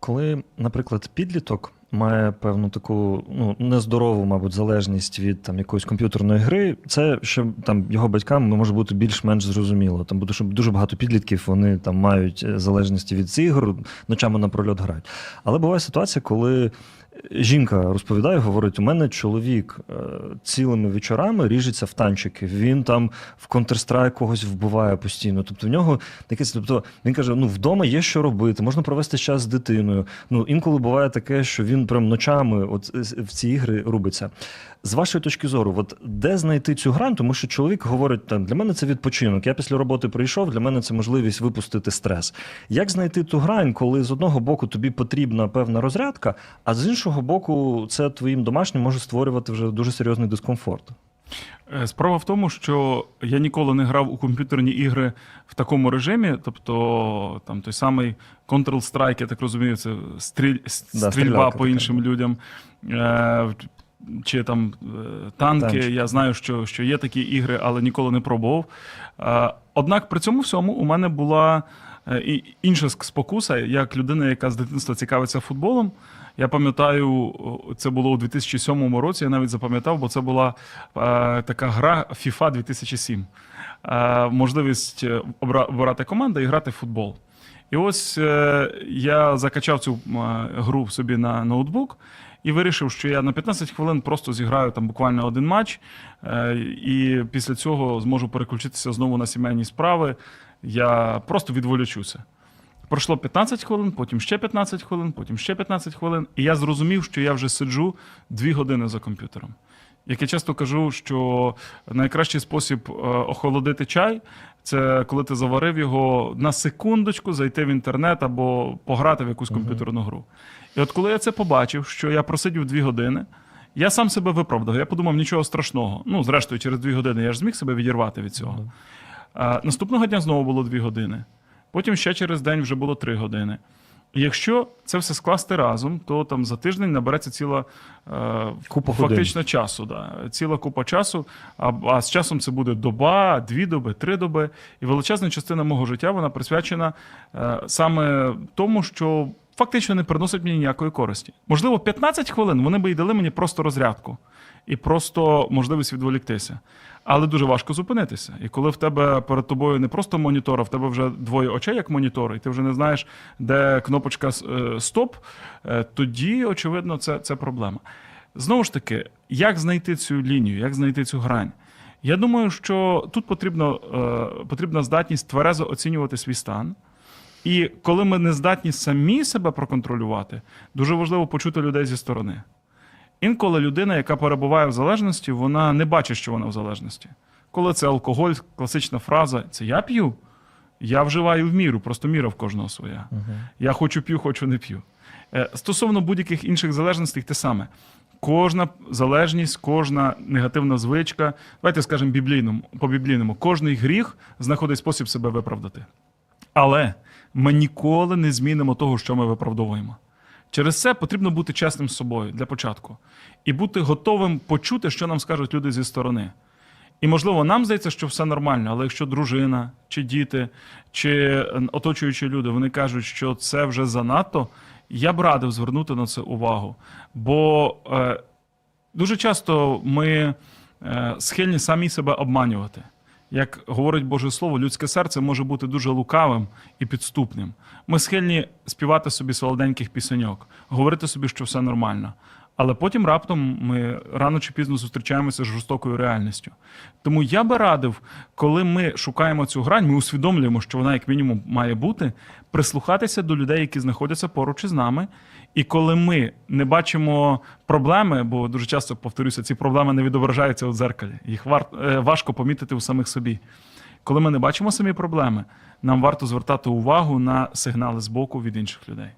Коли, наприклад, підліток має певну таку ну, нездорову, мабуть, залежність від там якоїсь комп'ютерної гри, це ще там його батькам може бути більш-менш зрозуміло. Там буде що дуже багато підлітків, вони там мають е, залежності від ігор, ночами напрольот грають. Але буває ситуація, коли жінка розповідає, говорить: у мене чоловік е, цілими вечорами ріжеться в танчики. Він там в Counter-Strike когось вбиває постійно. Тобто в нього якесь, тобто він каже: ну вдома є що робити, можна провести час з дитиною. Ну інколи буває таке, що він прям ночами от в ці ігри рубиться. З вашої точки зору, от де знайти цю грань? Тому що чоловік говорить, там для мене це відпочинок. Я після роботи прийшов, для мене це можливість випустити стрес. Як знайти ту грань, коли з одного боку тобі потрібна певна розрядка, а з іншого боку, це твоїм домашнім може створювати вже дуже серйозний дискомфорт? Е, Справа в тому, що я ніколи не грав у комп'ютерні ігри в такому режимі, тобто там той самий Counter-Strike, я так розумію, це стріль, стрільба стрілялка по така. іншим людям. Е, Чи там е, танки, Танчики. я знаю, що, що є такі ігри, але ніколи не пробував. Однак при цьому всьому у мене була і інша спокуса, як людина, яка з дитинства цікавиться футболом. Я пам'ятаю, це було у 2007 році. Я навіть запам'ятав, бо це була е, така гра FIFA 2007. Е, можливість е, обирати команду і грати в футбол. І ось е, я закачав цю е, гру собі на ноутбук і вирішив, що я на 15 хвилин просто зіграю там буквально один матч, е, і після цього зможу переключитися знову на сімейні справи. Я просто відволічуся. Пройшло 15 хвилин, потім ще 15 хвилин, потім ще 15 хвилин. І я зрозумів, що я вже сиджу 2 години за комп'ютером. Як я часто кажу, що найкращий спосіб е, охолодити чай це коли ти заварив його на секундочку, зайти в інтернет або пограти в якусь комп'ютерну гру. І от коли я це побачив, що я просидів 2 години, я сам себе виправдав. Я подумав, нічого страшного. Ну, зрештою, через 2 години я ж зміг себе відірвати від цього. А, наступного дня знову було 2 години. Потім ще через день вже було 3 години. І якщо це все скласти разом, то там за тиждень набереться ціла е, Купа годин. фактично часу. Да. Ціла купа часу. А, а з часом це буде доба, дві доби, три доби. І величезна частина мого життя вона присвячена е, саме тому, що фактично не приносить мені ніякої користі. Можливо, 15 хвилин вони би й дали мені просто розрядку і просто можливість відволіктися. Але дуже важко зупинитися. І коли в тебе перед тобою не просто монітор, а в тебе вже двоє очей, як монітор, і ти вже не знаєш, де кнопочка е, стоп, е, тоді, очевидно, це, це проблема. Знову ж таки, як знайти цю лінію, як знайти цю грань? Я думаю, що тут потрібно, е, потрібна здатність тверезо оцінювати свій стан. І коли ми не здатні самі себе проконтролювати, дуже важливо почути людей зі сторони. Інколи людина, яка перебуває в залежності, вона не бачить, що вона в залежності. Коли це алкоголь, класична фраза це я п'ю, я вживаю в міру, просто міра в кожного своя. Я хочу п'ю, хочу не п'ю. Е, Стосовно будь-яких інших залежностей, те саме. Кожна залежність, кожна негативна звичка, давайте скажемо біблійному, по біблійному, кожний гріх знаходить спосіб себе виправдати. Але ми ніколи не змінимо того, що ми виправдовуємо. Через це потрібно бути чесним з собою для початку і бути готовим почути, що нам скажуть люди зі сторони. І, можливо, нам здається, що все нормально, але якщо дружина, чи діти, чи оточуючі люди вони кажуть, що це вже занадто, я б радив звернути на це увагу. Бо е, дуже часто ми е, схильні самі себе обманювати. Як говорить Боже Слово, людське серце може бути дуже лукавим і підступним. Ми схильні співати собі солоденьких пісеньок, говорити собі, що все нормально. Але потім раптом ми рано чи пізно зустрічаємося з жорстокою реальністю. Тому я би радив, коли ми шукаємо цю грань, ми усвідомлюємо, що вона як мінімум має бути, прислухатися до людей, які знаходяться поруч із нами. І коли ми не бачимо проблеми, бо дуже часто повторюся, ці проблеми не відображаються у дзеркалі. Їх е, важко помітити у самих собі. Коли ми не бачимо самі проблеми, нам варто звертати увагу на сигнали з боку від інших людей.